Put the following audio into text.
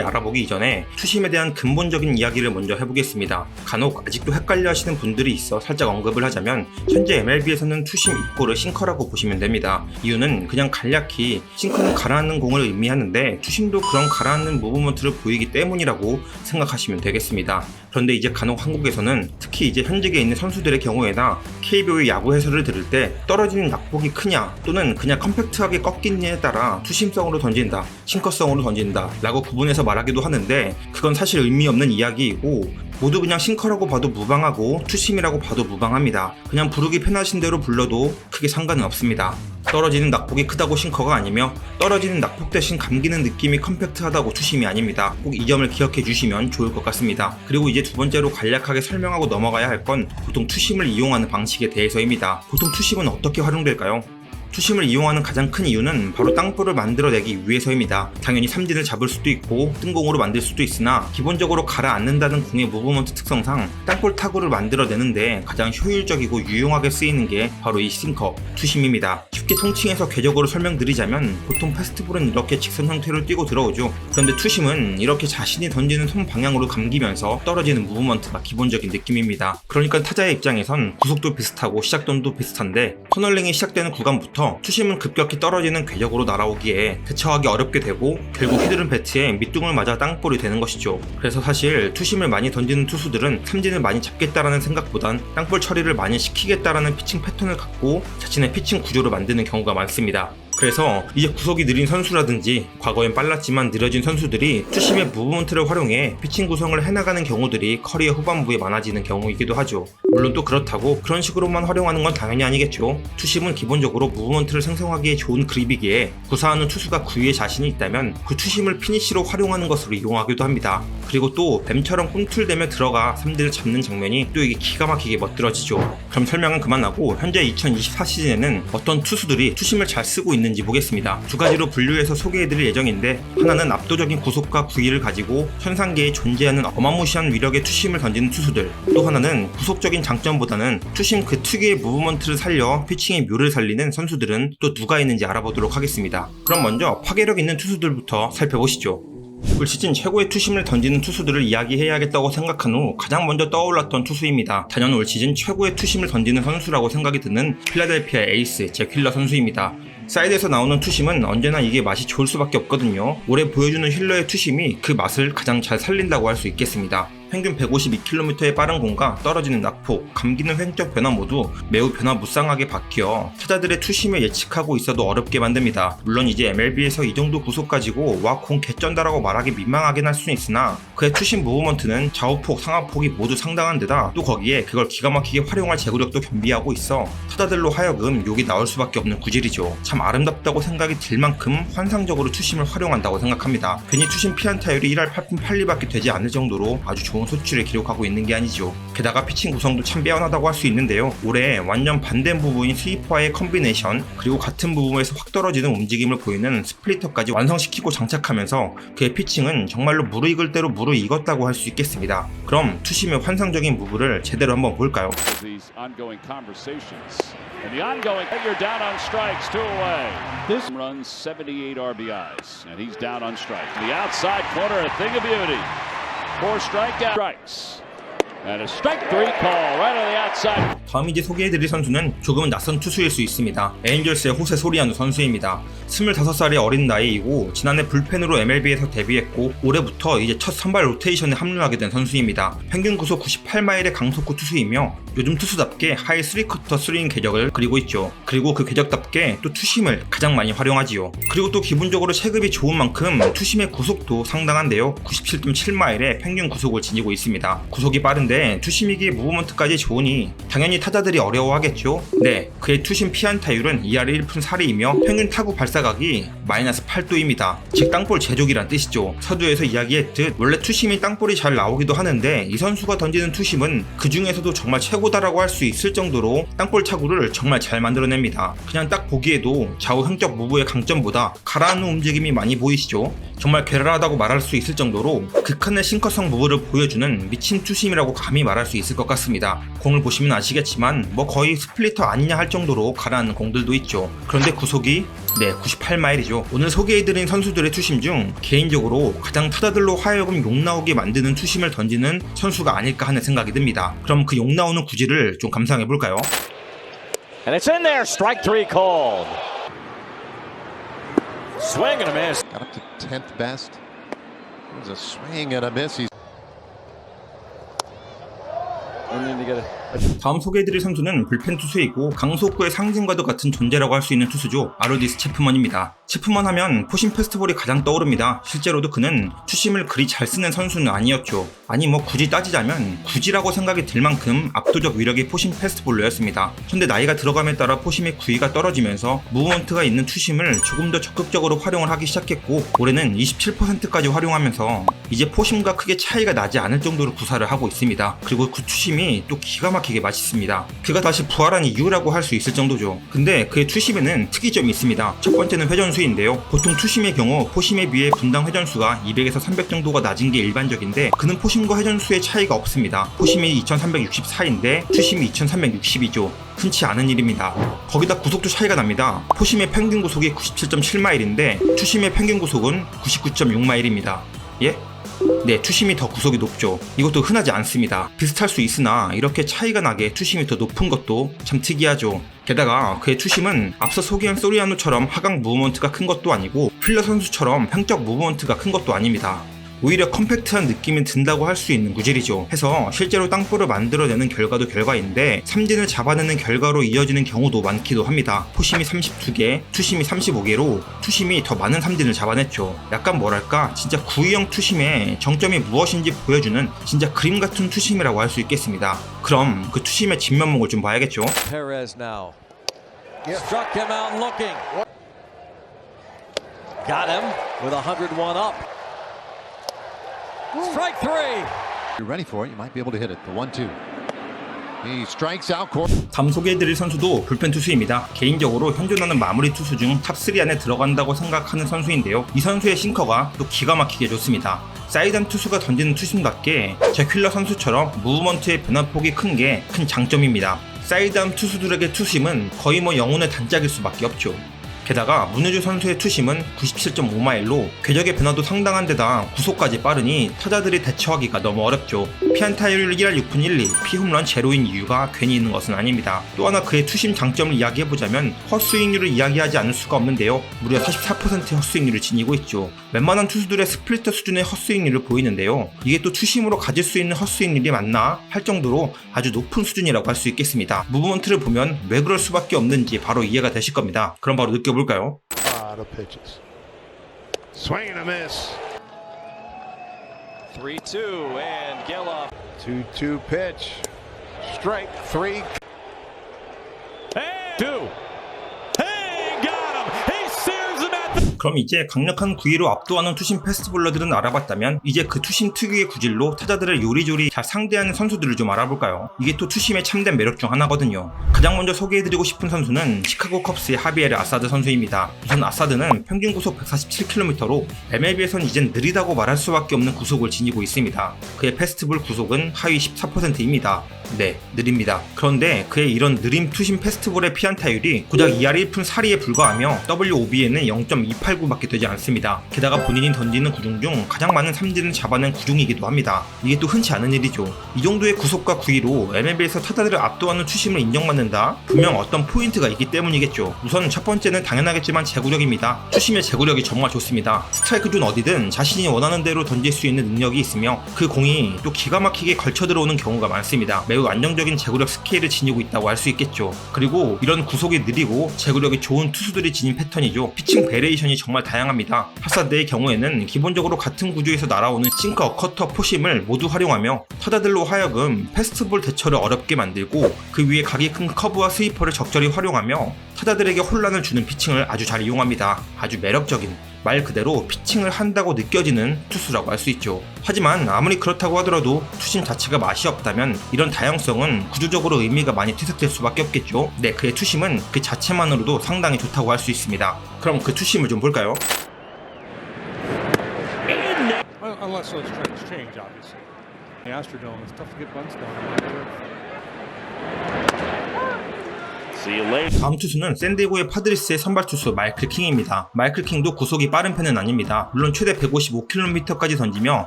알아보기 이전에 투심에 대한 근본적인 이야기를 먼저 해보겠습니다. 간혹 아직도 헷갈려 하시는 분들이 있어 살짝 언급을 하자면 현재 MLB에서는 투심 이꼬를 싱커라고 보시면 됩니다. 이유는 그냥 간략히 싱커는 가라앉는 공을 의미하는데 투심도 그런 가라앉는 무브먼트를 보이기 때문이라고 생각하시면 되겠습니다. 그런데 이제 간혹 한국에서는 특히 이제 현직에 있는 선수들의 경우에나 KBO의 야구 해설을 들을 때 떨어지는 낙폭이 크냐 또는 그냥 컴팩트하게 꺾이느냐에 따라 투심성으로 던진다, 싱커성으로 던진다 라고 구분해서 말하기도 하는데 그건 사실 의미 없는 이야기이고 모두 그냥 싱커라고 봐도 무방하고 투심이라고 봐도 무방합니다. 그냥 부르기 편하신 대로 불러도 크게 상관은 없습니다. 떨어지는 낙폭이 크다고 싱커가 아니며 떨어지는 낙폭 대신 감기는 느낌이 컴팩트하다고 투심이 아닙니다. 꼭 이 점을 기억해 주시면 좋을 것 같습니다. 그리고 이제 두 번째로 간략하게 설명하고 넘어가야 할 건 보통 투심을 이용하는 방식에 대해서입니다. 보통 투심은 어떻게 활용될까요? 투심을 이용하는 가장 큰 이유는 바로 땅볼을 만들어내기 위해서입니다. 당연히 삼진을 잡을 수도 있고 뜬공으로 만들 수도 있으나 기본적으로 가라앉는다는 공의 무브먼트 특성상 땅볼 타구를 만들어내는데 가장 효율적이고 유용하게 쓰이는 게 바로 이 싱커, 투심입니다. 쉽게 통칭해서 궤적으로 설명드리자면 보통 패스트볼은 이렇게 직선 형태로 뛰고 들어오죠. 그런데 투심은 이렇게 자신이 던지는 손 방향으로 감기면서 떨어지는 무브먼트가 기본적인 느낌입니다. 그러니까 타자의 입장에선 구속도 비슷하고 시작점도 비슷한데 터널링이 시작되는 구간부터 투심은 급격히 떨어지는 궤적으로 날아오기에 대처하기 어렵게 되고 결국 휘두른 배트에 밑둥을 맞아 땅볼이 되는 것이죠. 그래서 사실 투심을 많이 던지는 투수들은 삼진을 많이 잡겠다라는 생각보단 땅볼 처리를 많이 시키겠다라는 피칭 패턴을 갖고 자신의 피칭 구조를 만드는 경우가 많습니다. 그래서 이제 구속이 느린 선수라든지 과거엔 빨랐지만 느려진 선수들이 투심의 무브먼트를 활용해 피칭 구성을 해나가는 경우들이 커리어 후반부에 많아지는 경우이기도 하죠. 물론 또 그렇다고 그런 식으로만 활용하는 건 당연히 아니겠죠. 투심은 기본적으로 무브먼트를 생성하기에 좋은 그립이기에 구사하는 투수가 구위에 자신이 있다면 그 투심을 피니시로 활용하는 것으로 이용하기도 합니다. 그리고 또 뱀처럼 꿈틀대며 들어가 삼진을 잡는 장면이 또 이게 기가 막히게 멋들어지죠. 그럼 설명은 그만하고 현재 2024 시즌에는 어떤 투수들이 투심을 잘 쓰고 있는지 보겠습니다. 두 가지로 분류해서 소개해드릴 예정인데 하나는 압도적인 구속과 구위를 가지고 현상계에 존재하는 어마무시한 위력의 투심을 던지는 투수들 또 하나는 구속적인 장점보다는 투심 그 특유의 무브먼트를 살려 피칭의 묘를 살리는 선수들은 또 누가 있는지 알아보도록 하겠습니다. 그럼 먼저 파괴력 있는 투수들부터 살펴보시죠. 올 시즌 최고의 투심을 던지는 투수들을 이야기해야겠다고 생각한 후 가장 먼저 떠올랐던 투수입니다. 단연 올 시즌 최고의 투심을 던지는 선수라고 생각이 드는 필라델피아 에이스 제퀼러 선수입니다. 사이드에서 나오는 투심은 언제나 이게 맛이 좋을 수밖에 없거든요. 올해 보여주는 힐러의 투심이 그 맛을 가장 잘 살린다고 할 수 있겠습니다. 평균 152km의 빠른 공과 떨어지는 낙폭, 감기는 횡적 변화 모두 매우 변화 무쌍하게 바뀌어 타자들의 투심을 예측하고 있어도 어렵게 만듭니다. 물론 이제 MLB에서 이 정도 구속 가지고 와 공 개쩐다라고 말하기 민망하긴 할 수는 있으나 그의 투심 무브먼트는 좌우폭, 상하폭이 모두 상당한 데다 또 거기에 그걸 기가 막히게 활용할 제구력도 겸비하고 있어 타자들로 하여금 욕이 나올 수밖에 없는 구질이죠. 참 아름답다고 생각이 들 만큼 환상적으로 투심을 활용한다고 생각합니다. 괜히 투심 피안타율이 1할 8푼 8리밖에 되지 않을 정도로 아주 좋은 소출을 기록하고 있는 게 아니죠. 게다가 피칭 구성도 참 빼어나다고 할 수 있는데요. 올해 완전 반대 부분인 스위퍼와의 컨비네이션 그리고 같은 부분에서 확 떨어지는 움직임을 보이는 스플리터까지 완성시키고 장착하면서 그의 피칭은 정말로 무르익을 대로 무르익었다고 할 수 있겠습니다. 그럼 투심의 환상적인 무브를 제대로 한번 볼까요? these ongoing conversations. And the ongoing, you're down on strikes, two away. This runs 78 RBIs, and he's down on strikes. The outside corner, a thing of beauty. Four strikeout strikes. 다음 이제 소개해드릴 선수는 조금은 낯선 투수일 수 있습니다. 에인절스의 호세 소리아누 선수입니다. 25살의 어린 나이이고 지난해 불펜으로 MLB에서 데뷔했고 올해부터 이제 첫 선발 로테이션에 합류하게 된 선수입니다. 평균 구속 98마일의 강속구 투수이며 요즘 투수답게 하이 3쿼터 3인 궤적을 그리고 있죠. 그리고 그 궤적답게 또 투심을 가장 많이 활용하지요. 그리고 또 기본적으로 체급이 좋은 만큼 투심의 구속도 상당한데요. 97.7마일의 평균 구속을 지니고 있습니다. 구속이 빠른데 투심이기에 무브먼트까지 좋으니 당연히 타자들이 어려워하겠죠. 네, 그의 투심 피안타율은 2할 1푼 4리이며 평균 타구 발사각이 마이너스 8도입니다. 즉 땅볼 제조기란 뜻이죠. 서두에서 이야기했듯 원래 투심이 땅볼이 잘 나오기도 하는데 이 선수가 던지는 투심은 그 중에서도 정말 최고다라고 할 수 있을 정도로 땅볼 타구를 정말 잘 만들어냅니다. 그냥 딱 보기에도 좌우 흥적 무브의 강점보다 가라앉는 움직임이 많이 보이시죠? 정말 괴랄하다고 말할 수 있을 정도로 극한의 싱커성 무브를 보여주는 미친 투심이라고 감히 말할 수 있을 것 같습니다. 공을 보시면 아시겠지만 뭐 거의 스플리터 아니냐 할 정도로 가라앉는 공들도 있죠. 그런데 구속이 네 98마일이죠. 오늘 소개해드린 선수들의 투심 중 개인적으로 가장 타자들로 하여금 욕 나오게 만드는 투심을 던지는 선수가 아닐까 하는 생각이 듭니다. 그럼 그 욕 나오는 구질을 좀 감상해 볼까요? And it's in there. Strike three called. Swing and a miss. Got up to 10th best. It was a swing and a miss. He's And then to get a 다음 소개해드릴 선수는 불펜 투수이고 강속구의 상징과도 같은 존재라고 할 수 있는 투수죠. 아로디스 체프먼입니다. 체프먼 하면 포심 페스티벌이 가장 떠오릅니다. 실제로도 그는 투심을 그리 잘 쓰는 선수는 아니었죠. 아니 뭐 굳이 따지자면 굳이라고 생각이 들 만큼 압도적 위력의 포심 페스티벌로였습니다. 현대 나이가 들어감에 따라 포심의 구위가 떨어지면서 무브먼트가 있는 투심을 조금 더 적극적으로 활용을 하기 시작했고 올해는 27%까지 활용하면서 이제 포심과 크게 차이가 나지 않을 정도로 구사를 하고 있습니다. 그리고 그 투심이 또 기가 막히게 맛있습니다. 그가 다시 부활한 이유라고 할 수 있을 정도죠. 근데 그의 투심에는 특이점이 있습니다. 첫 번째는 회전수인데요. 보통 투심의 경우 포심에 비해 분당 회전수가 200에서 300 정도가 낮은 게 일반적인데 그는 포심과 회전수의 차이가 없습니다. 포심이 2364인데 투심이 2360이죠. 흔치 않은 일입니다. 거기다 구속도 차이가 납니다. 포심의 평균 구속이 97.7마일인데 투심의 평균 구속은 99.6마일입니다. 예? 네, 투심이 더 구속이 높죠. 이것도 흔하지 않습니다. 비슷할 수 있으나 이렇게 차이가 나게 투심이 더 높은 것도 참 특이하죠. 게다가 그의 투심은 앞서 소개한 소리아누처럼 하강 무브먼트가 큰 것도 아니고 필러 선수처럼 평적 무브먼트가 큰 것도 아닙니다. 오히려 컴팩트한 느낌이 든다고 할 수 있는 구질이죠. 해서 실제로 땅볼을 만들어내는 결과도 결과인데 삼진을 잡아내는 결과로 이어지는 경우도 많기도 합니다. 포심이 32개, 투심이 35개로 투심이 더 많은 삼진을 잡아냈죠. 약간 뭐랄까 진짜 구위형 투심의 정점이 무엇인지 보여주는 진짜 그림 같은 투심이라고 할 수 있겠습니다. 그럼 그 투심의 진면목을 좀 봐야겠죠. Perez now. Struck him out looking. Got him with 101 up. Strike three. you're ready for it. You might be able to hit it. The one-two. He strikes out. Cor- 다음 소개해드릴 선수도 불펜 투수입니다. 개인적으로 현존하는 마무리 투수 중 탑3 안에 들어간다고 생각하는 선수인데요. 이 선수의 싱커가 또 기가 막히게 좋습니다. 사이드암 투수가 던지는 투심답게 제퀼러 선수처럼 무브먼트의 변화폭이 큰 게 큰 장점입니다. 사이드암 투수들에게 투심은 거의 뭐 영혼의 단짝일 수밖에 없죠. 게다가 문효주 선수의 투심은 97.5마일로 궤적의 변화도 상당한 데다 구속까지 빠르니 타자들이 대처하기가 너무 어렵죠. 피안타율 1할 6푼 1리, 피홈런 제로인 이유가 괜히 있는 것은 아닙니다. 또 하나 그의 투심 장점을 이야기해보자면 헛스윙률을 이야기하지 않을 수가 없는데요. 무려 44%의 헛스윙률을 지니고 있죠. 웬만한 투수들의 스플리터 수준의 헛스윙률을 보이는데요. 이게 또 투심으로 가질 수 있는 헛스윙률이 맞나 할 정도로 아주 높은 수준이라고 할 수 있겠습니다. 무브먼트를 보면 왜 그럴 수밖에 없는지 바로 이해가 되실 겁니다. 그럼 바로 느껴 볼까요? lot of pitches. Swing and a miss. 3 2 and Geloff. 2 2 pitch. Strike three. Hey, two. 그럼 이제 강력한 구위로 압도하는 투심 패스트볼러들은 알아봤다면 이제 그 투심 특유의 구질로 타자들을 요리조리 잘 상대하는 선수들을 좀 알아볼까요? 이게 또 투심의 참된 매력 중 하나거든요. 가장 먼저 소개해드리고 싶은 선수는 시카고 컵스의 하비에르 아사드 선수입니다. 우선 아사드는 평균 구속 147km로 MLB에선 이젠 느리다고 말할 수밖에 없는 구속을 지니고 있습니다. 그의 패스트볼 구속은 하위 14%입니다. 네, 느립니다. 그런데 그의 이런 느림 투심 패스트볼의 피안타율이 고작 2할 1푼 4리에 불과하며 WOB에는 0.289밖에 되지 않습니다. 게다가 본인이 던지는 구중 중 가장 많은 삼진을 잡아낸 구중이기도 합니다. 이게 또 흔치 않은 일이죠. 이 정도의 구속과 구위로 MLB에서 타자들을 압도하는 투심을 인정받는다? 분명 어떤 포인트가 있기 때문이겠죠. 우선 첫 번째는 당연하겠지만 제구력입니다. 투심의 제구력이 정말 좋습니다. 스트라이크 존 어디든 자신이 원하는 대로 던질 수 있는 능력이 있으며 그 공이 또 기가 막히게 걸쳐 들어오는 경우가 많습니다. 매우 안정적인 제구력 스케일을 지니고 있다고 할 수 있겠죠. 그리고 이런 구속이 느리고 제구력이 좋은 투수들이 지닌 패턴이죠. 피칭 베레이션이 정말 다양합니다. 하사드의 경우에는 기본적으로 같은 구조에서 날아오는 싱커, 커터, 포심을 모두 활용하며 타자들로 하여금 패스트볼 대처를 어렵게 만들고 그 위에 각이 큰 커브와 스위퍼를 적절히 활용하며 타자들에게 혼란을 주는 피칭을 아주 잘 이용합니다. 아주 매력적인 말 그대로 피칭을 한다고 느껴지는 투수라고 할 수 있죠. 하지만 아무리 그렇다고 하더라도 투심 자체가 맛이 없다면 이런 다양성은 구조적으로 의미가 많이 퇴색될 수밖에 없겠죠. 네, 그의 투심은 그 자체만으로도 상당히 좋다고 할 수 있습니다. 그럼 그 투심을 좀 볼까요? Unless those trends change, obviously. The Astrodome. It's tough to get bunts down. 다음 투수는 샌디에고의 파드리스의 선발 투수 마이클 킹입니다. 마이클 킹도 구속이 빠른 편은 아닙니다. 물론 최대 155km까지 던지며